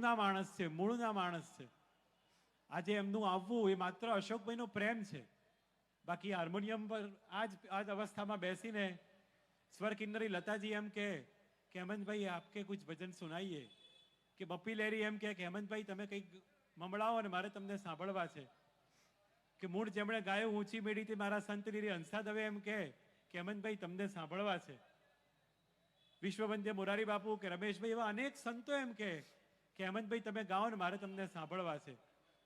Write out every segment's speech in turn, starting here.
ના માણસ છે, મૂળના માણસ છે. આજે એમનું આવવું એ માત્ર અશોકભાઈનો પ્રેમ છે. બાકી હાર્મોનિયમ પર આજ આજ અવસ્થામાં બેસીને સ્વર કિન્નરી લતાજી એમ કે હેમંતભાઈ આપકે કુછ ભજન સુનાઈએ? કે બપ્પી લેરી એમ કે હેમંતભાઈ તમે કંઈક મમળાવો ને મારે તમને સાંભળવા છે. કે મૂળ જેમણે ગાયું, ઊંચી મેળીથી મારા સંત લીરી હંસા દવે એમ કે હેમંતભાઈ તમને સાંભળવા છે. વિશ્વવંદ્ય મોરારી બાપુ કે રમેશભાઈ, એવા અનેક સંતો એમ કે કે હેમંતભાઈ, તમે ગાઓ ને મારે તમને સાંભળવા છે.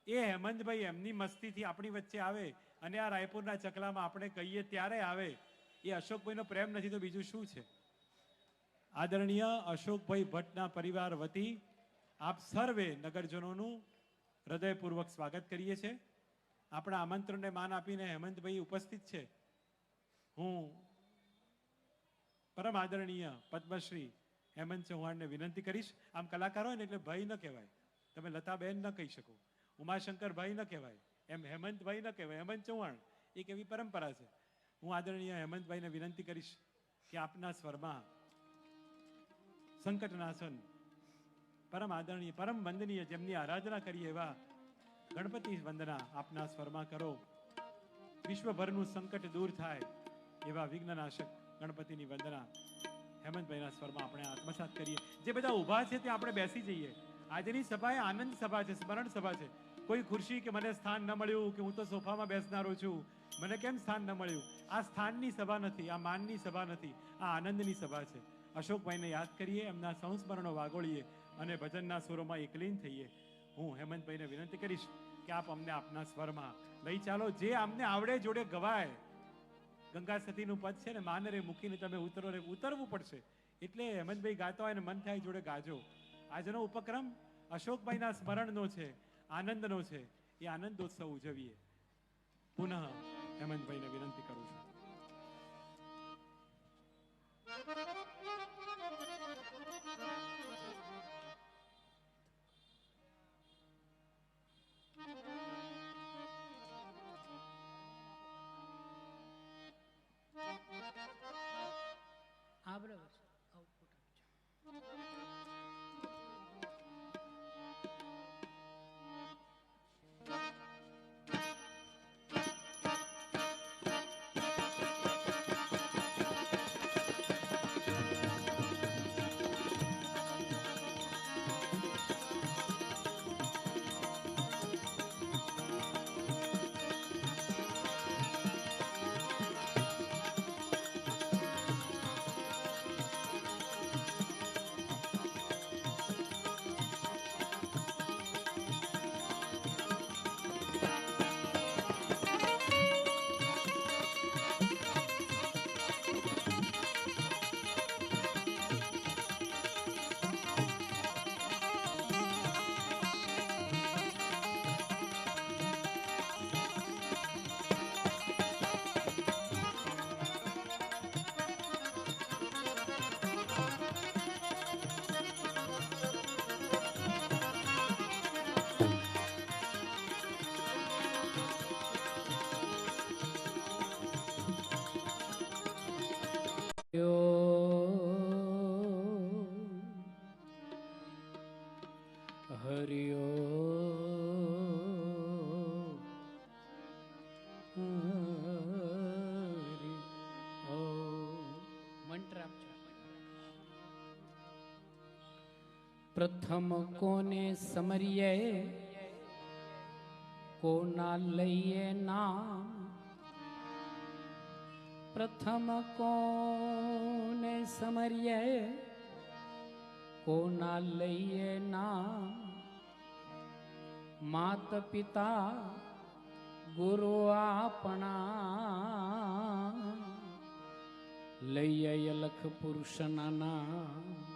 એ હેમંતભાઈ એમની મસ્તીથી આપણી વચ્ચે આવે અને આ રાયપુરના ચકલામાં આપણે કહીએ ત્યારે આવે. એ અશોકભાઈનો પ્રેમ નથી તો બીજું શું છે? આદરણીય અશોકભાઈ ભટ્ટના પરિવાર વતી આપ સર્વે નગરજનોનું હૃદયપૂર્વક સ્વાગત કરીએ છીએ. આપણા આમંત્રણને માન આપીને હેમંતભાઈ ઉપસ્થિત છે. હું પરમ આદરણીય પદ્મશ્રી હેમંત ચૌહાણને વિનંતી કરીશ. આમ કલાકાર હોય ને એટલે ભાઈ ન કહેવાય. તમે લતાબેન ન કહી શકો. ઉમાશંકર ભાઈ ન કહેવાય. એમ હેમંતભાઈ ન કહેવાય. હેમંત ચૌહાણ એક એવી પરંપરા છે. હું આદરણીય હેમંતભાઈને વિનંતી કરીશ કે આપના સ્વરમાં સંકટનાશન, પરમ આદરણીય, પરમ વંદનીય જેમની આરાધના કરીએ એવા ગણપતિ વંદના આપના સ્વરમાં કરો. વિશ્વભરનું સંકટ દૂર થાય એવા વિઘ્નનાશક ગણપતિની વંદના હેમંતભાઈના સ્વરમાં આપણે આત્મસાત કરીએ. જે બધા ઊભા છે તે આપણે બેસી જઈએ. આજની સભા એ આનંદ સભા છે, સ્મરણ સભા છે. કોઈ ખુરશી કે મને સ્થાન ન મળ્યું કે હું તો સોફામાં બેસનારો છું. મને કેમ સ્થાન ન મળ્યું? આ સ્થાનની સભા નથી, આ માનની સભા નથી, આ આનંદની સભા છે. અશોકભાઈને યાદ કરીએ, એમના સંસ્મરણો વાગોળીએ અને ભજનના સુરોમાં એકલીન થઈએ. હું હેમંતભાઈને વિનંતી કરીશ કે આપ અમને આપના સ્વરમાં લઈ ચાલો. જે અમને આવડે જોડે ગવાય ગંગા સતીનું પદ છે ને માનરે મૂકીને તમે ઉતરો રે ઉતરવું પડશે. એટલે હેમંતભાઈ ગાતા હોય ને મન થાય જોડે ગાજો. આજનો ઉપક્રમ અશોકભાઈના સ્મરણનો છે, આનંદનો છે. એ આનંદોત્સવ ઉજવીએ. પુનઃ હેમંતભાઈને વિનંતી કરું છું. પ્રથમ કોને સમરીએ? કોના લઈએ નામ? પ્રથમ કોને સમરીએ? કોના લઈએ નામ? માત પિતા ગુરુ આપણા. લઈએ અલખ પુરુષના નામ.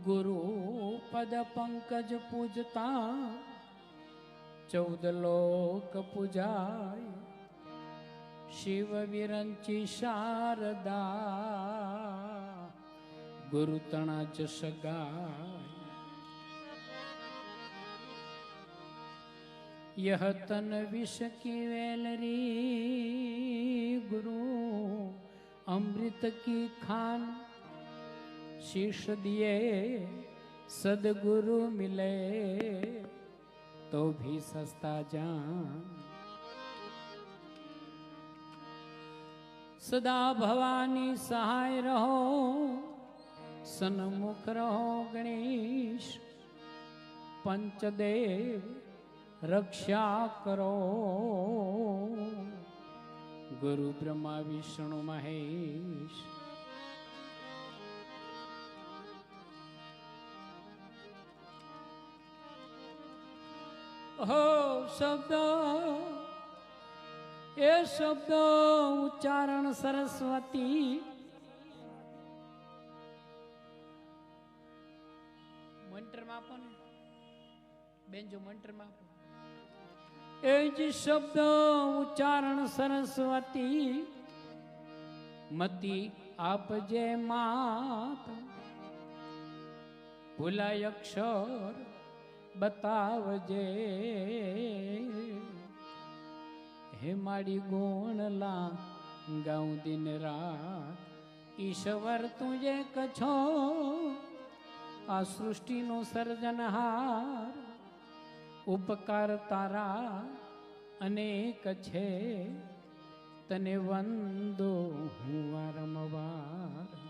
ગુરુ પદ પંકજ પૂજતા ચૌદ લોક પૂજાય શિવ વિરંચી શારદા ગુરુ તણા જશ ગાય यह तन विष की वेलरी गुरु अमृत की खान શીશ દિયે સદગુરુ મિલે, તો ભી સસ્તા જાન. સદા ભવાની સહાય રહો, સન્મુખ રહો ગણેશ. પંચદેવ રક્ષા કરો. ગુરુ બ્રહ્મા, વિષ્ણુ મહેશ હો શબ્દ. એ શબ્દ ઉચ્ચારણ સરસ્વતી. મંત્રમાં આપો ને. બેન જો મંત્રમાં આપો એ જ શબ્દ ઉચ્ચારણ સરસ્વતી. મતી આપજે માત. ભૂલાય અક્ષર. બતાવજે. હે મારી ગુણલા, ગાઉં દિન રાત ઈશ્વર તું જે કછો. આ સૃષ્ટિનો સર્જનહાર ઉપકાર તારા અનેક છે. તને વંદો હું વારંવાર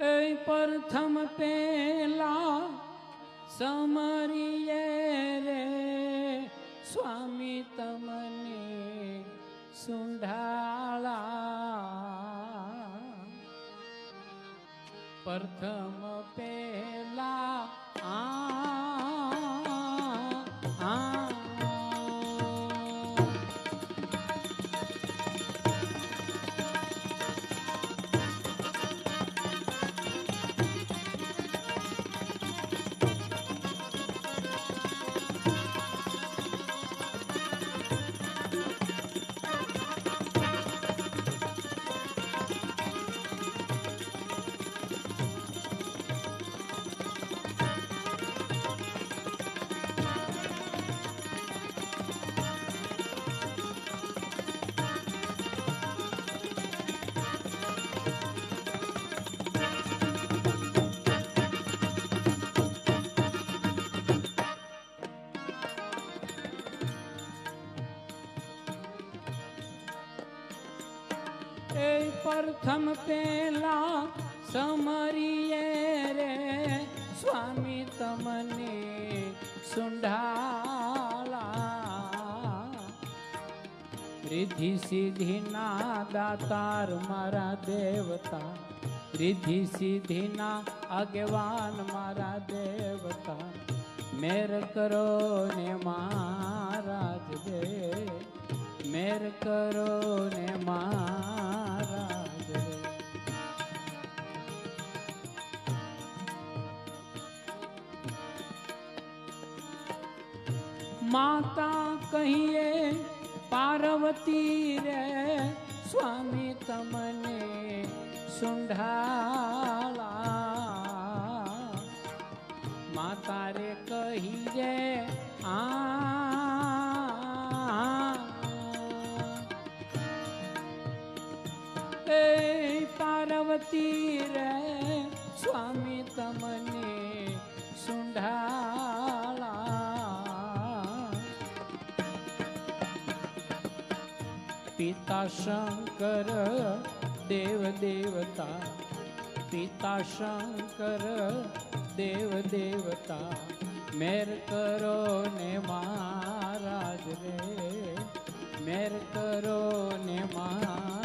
એ પ્રથમ પેલા સમરીએ રે સ્વામી તમને સુંઢાળા. પ્રથમ એ પ્રથમ પેલા સમરીએ રે, સ્વામી તમને સુંઢાલા. રિદ્ધિ સિદ્ધિ ના દાતાર મારા દેવતા, રિદ્ધિ સિદ્ધિ ના આગેવાન મારા દેવતા. મેર કરો ને મહારાજ દે, મેર કરો ને મહારાજ માતા કહીએ, પાર્વતી રે, સ્વામી તમને સુંઢાલા. માતા રે કહીએ, આ, એ પાર્વતી રે, સ્વામી તમને સુંઢાળા પિતા શંકર, દેવ દેવતા. પિતા શંકર, દેવ દેવતા. મેર કરો ને મહારાજ રે, મેર કરો ને મહારાજ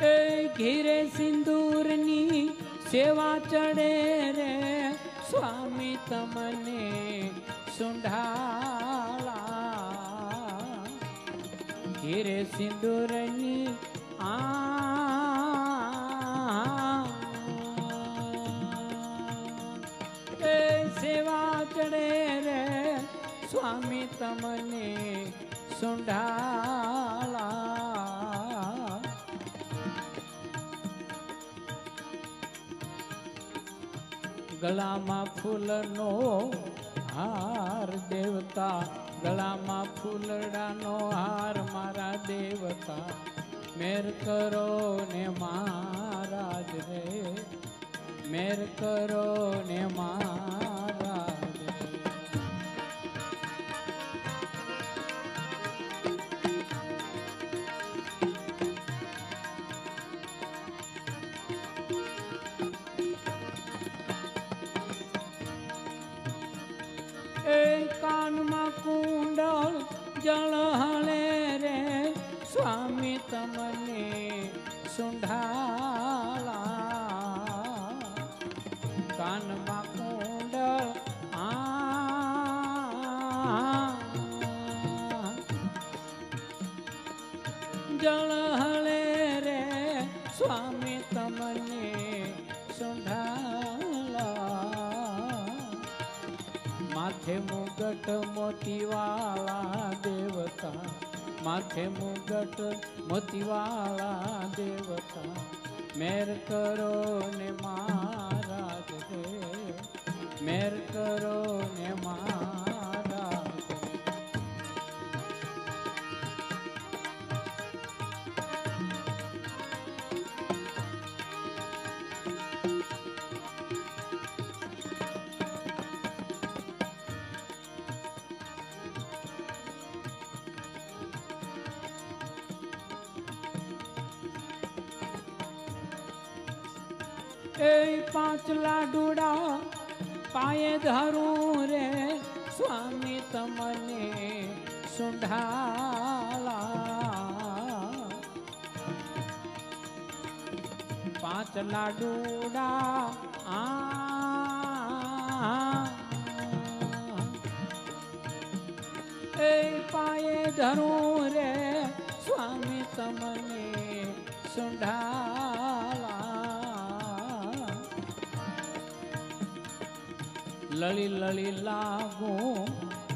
એ ઘેરે સિંદૂરની સેવા ચડે રે. સ્વામી તમને સુંઢાળા. ઘેરે સિંદૂરની આ એ સેવા ચડે રે. સ્વામી તમને સુંઢાળા. ગળામાં ફૂલનો હાર દેવતા, ગળામાં ફૂલડાનો હાર મારા દેવતા. મેર કરો ને મહારાજ રે, મેર કરો ને મહારાજ તમને સુંઢાલા. કાનમાં કુંડળ આ. જળ હળે રે સ્વામી તમને સુંઢાલા. માથે મુગટ મોતીવાળા દેવતા માથે મુગટ મોતીવાળા દેવતા. મેર કરો ને મહારાજ મેર એ પાંચ લાડુડા પાયે ધરું રે, સ્વામી તમને સુંઢાલા. પાંચ લાડુડા આ, એ પાયે ધરું રે, સ્વામી તમને સુંઢાળા લળી લળી લાગુ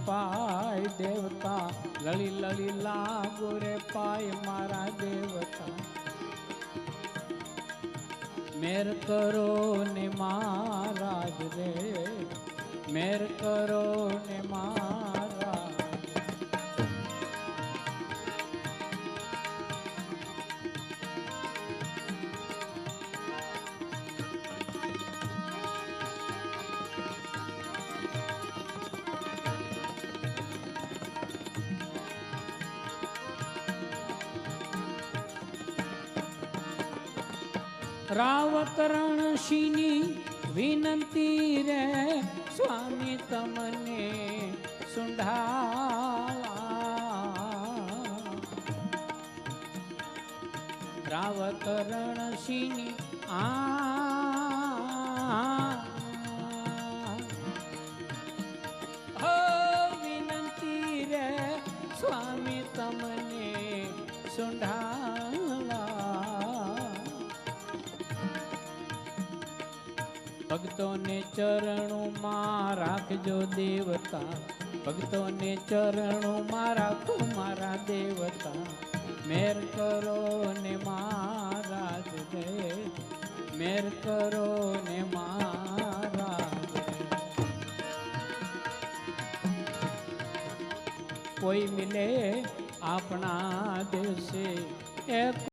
પાય દેવતા. લળી લળી લાગુ રે પાય મારા દેવતા. મેર કરો ને મહારાજ રે, મેર કરો ને મહારાજ રાવત રણશીની વિનંતી રે સ્વામી તમને સુંઢાલા. રાવત રણશીની આ ભક્તોને ચરણોમાં રાખજો દેવતા. ભક્તોને ચરણોમાં રાખો મારા દેવતા. મેર કરો ને મારા રે મેર કરો ને મારા. કોઈ મિલે આપણા દેશે એક